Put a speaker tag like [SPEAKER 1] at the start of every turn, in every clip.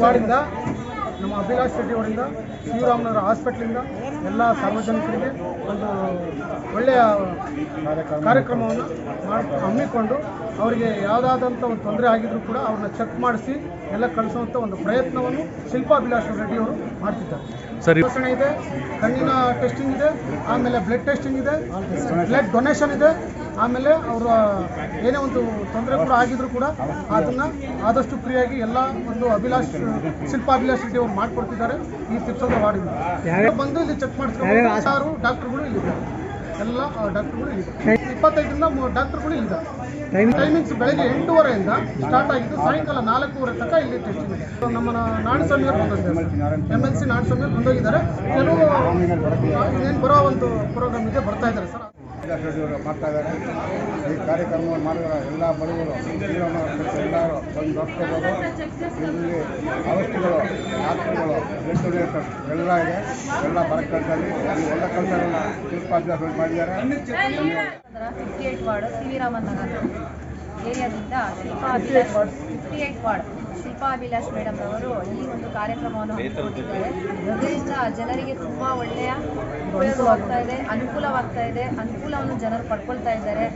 [SPEAKER 1] மாடுங்கடா ಅಭಿಲಾಷ್ ರೆಡ್ಡಿ ಅವರಿಂದ ಶಿವರಾಮನಗರ ಹಾಸ್ಪಿಟ್ಲಿಂದ ಎಲ್ಲ ಸಾರ್ವಜನಿಕರಿಗೆ ಒಂದು ಒಳ್ಳೆಯ ಕಾರ್ಯಕ್ರಮವನ್ನು ಮಾಡಿ ಹಮ್ಮಿಕೊಂಡು ಅವರಿಗೆ ಯಾವುದಾದಂಥ ಒಂದು ತೊಂದರೆ ಆಗಿದ್ರು ಕೂಡ ಅವ್ರನ್ನ ಚೆಕ್ ಮಾಡಿಸಿ ಎಲ್ಲ ಕಳಿಸುವಂಥ ಒಂದು ಪ್ರಯತ್ನವನ್ನು ಶಿಲ್ಪಾಭಿಲಾಷ್ ರೆಡ್ಡಿ ಅವರು ಮಾಡ್ತಿದ್ದಾರೆ.
[SPEAKER 2] ಸರಿ.
[SPEAKER 1] ತಪಾಸಣೆ ಇದೆ ಕಣ್ಣಿನ ಟೆಸ್ಟಿಂಗ್ ಇದೆ ಆಮೇಲೆ ಬ್ಲಡ್ ಟೆಸ್ಟಿಂಗ್ ಇದೆ ಬ್ಲಡ್ ಡೊನೇಷನ್ ಇದೆ ಆಮೇಲೆ ಅವರ ಏನೇ ಒಂದು ತೊಂದರೆ ಕೂಡ ಆಗಿದ್ರು ಕೂಡ ಅದನ್ನ ಆದಷ್ಟು ಫ್ರೀಯಾಗಿ ಎಲ್ಲ ಒಂದು ಅಭಿಲಾಷ್ ಶಿಲ್ಪಾಭಿಲಾಷ್ ರೆಡ್ಡಿ ಅವರು ಮಾಡಿಕೊಡ್ತಿದ್ದಾರೆ ಈ ಸಿಪ್ಸೋದ ವಾರ್ಡಿಂದ ಬಂದು ಇಲ್ಲಿ ಚೆಕ್ ಮಾಡಿಸ್ಕೊಂಡು ಸಾರು ಡಾಕ್ಟರ್ಗಳು ಇಲ್ಲಿದ್ದಾರೆ. ಎಲ್ಲ ಡಾಕ್ಟರ್ಗಳು ಇಲ್ಲಿದ್ದಾರೆ. ಇಪ್ಪತ್ತೈದರಿಂದ ಮೂರು ಡಾಕ್ಟರ್ಗಳು ಇಲ್ಲಿದ್ದಾರೆ. ಟೈಮಿಂಗ್ಸ್ ಬೆಳಗ್ಗೆ ಎಂಟೂವರೆಯಿಂದ ಸ್ಟಾರ್ಟ್ ಆಗಿದ್ದು ಸಾಯಂಕಾಲ ನಾಲ್ಕೂವರೆ ತನಕ ಇಲ್ಲಿ ಟೆಸ್ಟಿಂಗ್ ಇದೆ. ನಮ್ಮ ನಾಡಸ್ವಾಮಿ ಅವರು ಬಂದಿದ್ದಾರೆ ಎಂ ಎಲ್ ಸಿ ನಾಡಸ್ವಾಮಿ ಅವರು ಬಂದೋಗಿದ್ದಾರೆ. ಕೆಲವು ಇನ್ನೇನು ಬರೋ ಒಂದು ಪ್ರೋಗ್ರಾಮ್ ಇದೆ ಬರ್ತಾ ಇದ್ದಾರೆ ಸರ್.
[SPEAKER 3] ಅವರು ಮಾಡ್ತಾ ಇದ್ದಾರೆ. ಈ ಕಾರ್ಯಕ್ರಮವನ್ನು ಮಾಡಿದ ಎಲ್ಲ ಬಡವರು ಎಲ್ಲರೂ ಬಂದು ನೋಡ್ಕೋಬೋದು ಇಲ್ಲಿ ಔಷಧಿಗಳು ಡಾಕ್ಟರ್ಗಳು ಎಲ್ಲ ಇದೆ. ಎಲ್ಲ ಬರಕಲ್ಲಿ ಈ ಎಲ್ಲ ಕೆಲಸಗಳನ್ನ ಶಿಲ್ಪಾಭ್ಯಾಸ ಮಾಡಿದ್ದಾರೆ.
[SPEAKER 4] Ward ಏರಿಯಾದಿಂದ Shilpa Abhilash fifty eight ward Shilpa Abhilash madam ಅವರು ಈ ಒಂದು ಕಾರ್ಯಕ್ರಮವನ್ನು ಹಮ್ಮಿಕೊಂಡಿದ್ದಾರೆ. ಇದರಿಂದ ಜನರಿಗೆ ತುಂಬ ಒಳ್ಳೆಯ ಉಪಯೋಗವಾಗ್ತಾ ಇದೆ, ಅನುಕೂಲವಾಗ್ತಾ ಇದೆ, ಅನುಕೂಲವನ್ನು ಜನರು ಪಡ್ಕೊಳ್ತಾ ಇದ್ದಾರೆ.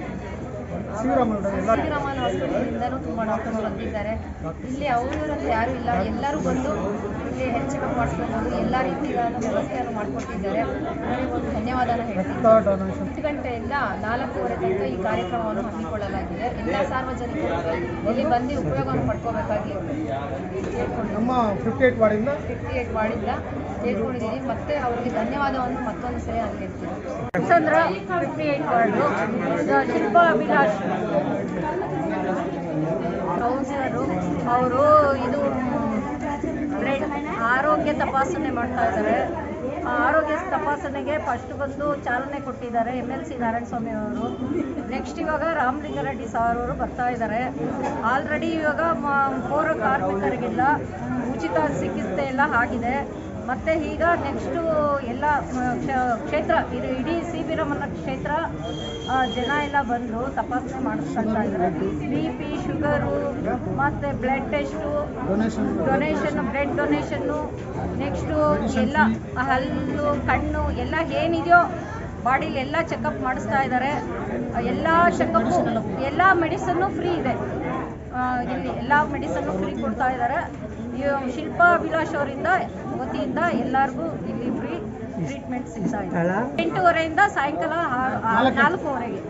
[SPEAKER 4] ಶ್ರೀರಾಮನ್ ಹಾಸ್ಪಿಟಲಿಂದನೂ ತುಂಬ ಡಾಕ್ಟರ್ಸ್ ಬಂದಿದ್ದಾರೆ. ಇಲ್ಲಿ ಅವರವರಂತ ಯಾರು ಇಲ್ಲ. ಎಲ್ಲರೂ ಬಂದು ಇಲ್ಲಿ ಚೆಕಪ್ ಮಾಡಿಸ್ಕೋಬೋದು. ಎಲ್ಲ ರೀತಿಯ ವ್ಯವಸ್ಥೆಯನ್ನು ಮಾಡಿಕೊಟ್ಟಿದ್ದಾರೆ. ಅವರಿಗೆ ಒಂದು ಧನ್ಯವಾದನ ಹೇಳ್ತೀನಿ. ಹತ್ತು ಗಂಟೆಯಿಂದ ನಾಲ್ಕೂವರೆ ತನಕ ಈ ಕಾರ್ಯಕ್ರಮವನ್ನು ಹಮ್ಮಿಕೊಳ್ಳಲಾಗಿದೆ. ಎಲ್ಲ ಸಾರ್ವಜನಿಕರು ಇಲ್ಲಿ ಬಂದು ಉಪಯೋಗವನ್ನು ಪಡ್ಕೋಬೇಕಾಗಿ
[SPEAKER 1] ನಮ್ಮ ಫಿಫ್ಟಿ ಏಟ್ ವಾರ್ಡಿಂದ?
[SPEAKER 4] ಫಿಫ್ಟಿ ಏಟ್ ಮಾಡಿಲ್ಲ ಕೇಳ್ಕೊಂಡಿದ್ದೀನಿ. ಮತ್ತೆ ಅವರಿಗೆ ಧನ್ಯವಾದವನ್ನು ಮತ್ತೊಂದು ಸರಿ ನಾನು ಹೇಳ್ತೀನಿ. Chandra fifty eight ward Shilpa Abhilash. Councillor ಅವರು ಇದು ಆರೋಗ್ಯ ತಪಾಸಣೆ ಮಾಡ್ತಾ ಇದ್ದಾರೆ. ಆರೋಗ್ಯ ತಪಾಸಣೆಗೆ ಫಸ್ಟ್ ಬಂದು ಚಾಲನೆ ಕೊಟ್ಟಿದ್ದಾರೆ ಎಂ ಎಲ್ ಸಿ ನಾರಾಯಣಸ್ವಾಮಿ ಅವರು. ನೆಕ್ಸ್ಟ್ ಇವಾಗ ರಾಮಲಿಂಗಾರೆಡ್ಡಿ ಸಾರ್ ಅವರು ಬರ್ತಾ ಇದ್ದಾರೆ. ಆಲ್ರೆಡಿ ಇವಾಗ ಪೌರ ಕಾರ್ಮಿಕರಿಗೆಲ್ಲ. ಉಚಿತ ಚಿಕಿತ್ಸೆ ಎಲ್ಲ ಆಗಿದೆ. ಮತ್ತು ಈಗ ನೆಕ್ಸ್ಟು ಎಲ್ಲ ಕ್ಷೇತ್ರ, ಇದು ಇಡೀ ಸಿ ಬಿ ರಮಣ ಕ್ಷೇತ್ರ ಜನ ಎಲ್ಲ ಬಂದರು ತಪಾಸಣೆ ಮಾಡಿಸ್ಕೊಳ್ತಾ ಇದ್ದಾರೆ. ಬಿ ಪಿ ಶುಗರು, ಮತ್ತು blood test
[SPEAKER 1] donation
[SPEAKER 4] blood donation next ಎಲ್ಲ, ಹಲ್ಲು, ಕಣ್ಣು, ಎಲ್ಲ ಏನಿದೆಯೋ, ಬಾಡಿಲಿ ಎಲ್ಲ ಚೆಕಪ್ ಮಾಡಿಸ್ತಾ ಇದ್ದಾರೆ. ಎಲ್ಲ ಚೆಕಪ್ಪು ಎಲ್ಲ ಮೆಡಿಸನ್ನು ಫ್ರೀ ಇದೆ. ಇಲ್ಲಿ ಎಲ್ಲ ಮೆಡಿಸನ್ನು ಫ್ರೀ ಕೊಡ್ತಾ ಇದ್ದಾರೆ. ಶಿಲ್ಪಾ ಅಭಿಲಾಷ್ ಅವರಿಂದ ವತಿಯಿಂದ ಎಲ್ಲರಿಗೂ ಇಲ್ಲಿ ಫ್ರೀ ಟ್ರೀಟ್ಮೆಂಟ್ ಸಿಗ್ತಾ ಇದೆ. ಎಂಟೂವರೆಯಿಂದ ಸಾಯಂಕಾಲ ನಾಲ್ಕೂವರೆಗೆ.